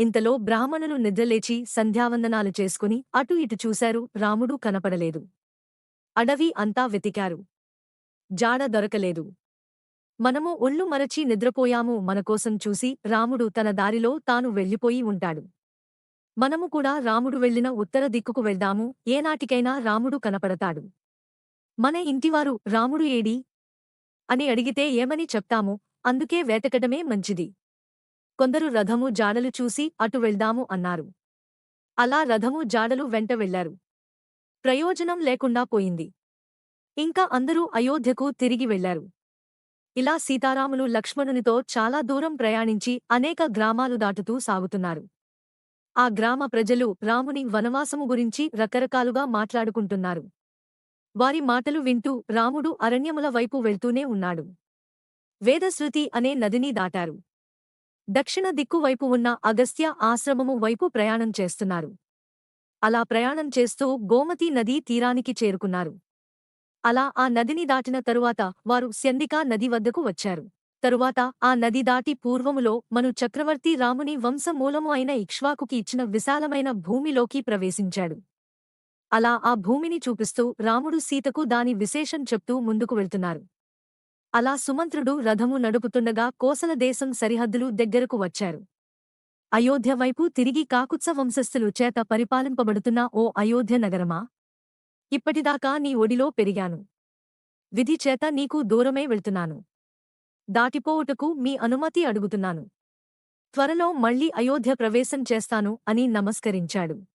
ఇంతలో బ్రాహ్మణులు నిద్రలేచి సంధ్యావందనాలు చేసుకుని అటు ఇటు చూశారు రాముడు కనపడలేదు. అడవి అంతా వెతికారు. జాడ దొరకలేదు. మనము ఒళ్ళు మరచి నిద్రపోయాము మనకోసం చూసి రాముడు తన దారిలో తాను వెళ్ళిపోయి ఉంటాడు. మనము కూడా రాముడు వెళ్ళిన ఉత్తర దిక్కుకు వెళ్దాము ఏనాటికైనా రాముడు కనపడతాడు. మన ఇంటివారు రాముడు ఏడి అని అడిగితే ఏమని చెప్తాము అందుకే వేటకడమే మంచిది. కొందరు రథము జాడలు చూసి అటు వెళ్దాము అన్నారు. అలా రథము జాడలు వెంట వెళ్ళారు ప్రయోజనం లేకుండా పోయింది. ఇంకా అందరూ అయోధ్యకు తిరిగి వెళ్ళారు ఇలా సీతారాములు లక్ష్మణునితో చాలా దూరం ప్రయాణించి అనేక గ్రామాలు దాటుతూ సాగుతున్నారు. ఆ గ్రామ ప్రజలు రాముని వనవాసము గురించి రకరకాలుగా మాట్లాడుకుంటున్నారు. వారి మాటలు వింటూ రాముడు అరణ్యముల వైపు వెళ్తూనే ఉన్నాడు. వేదశృతి అనే నదిని దాటారు. దక్షిణ దిక్కు వైపు ఉన్న అగస్త్య ఆశ్రమము వైపు ప్రయాణం చేస్తున్నారు. అలా ప్రయాణం చేస్తూ గోమతీ నదీ తీరానికి చేరుకున్నారు. అలా ఆ నదిని దాటిన తరువాత వారు శందికా నది వద్దకు వచ్చారు. తరువాత ఆ నది దాటి పూర్వములో మను చక్రవర్తి రాముని వంశమూలము అయిన ఇక్ష్వాకుకి ఇచ్చిన విశాలమైన భూమిలోకి ప్రవేశించాడు. అలా ఆ భూమిని చూపిస్తూ రాముడు సీతకు దాని విశేషం చెప్తూ ముందుకు వెళ్తున్నారు. అలా సుమంత్రుడు రథము నడుపుతుండగా కోసల దేశం సరిహద్దులు దగ్గరకు వచ్చారు. అయోధ్య వైపు తిరిగి కాకుత్స వంశస్థులు చేత పరిపాలింపబడుతున్న ఓ అయోధ్య నగరమా? ఇప్పటిదాకా నీ ఒడిలో పెరిగాను. విధి చేత నీకు దూరమే వెళ్తున్నాను. దాటిపోవుటకు మీ అనుమతి అడుగుతున్నాను. త్వరలో మళ్ళీ అయోధ్య ప్రవేశం చేస్తాను అని నమస్కరించాడు.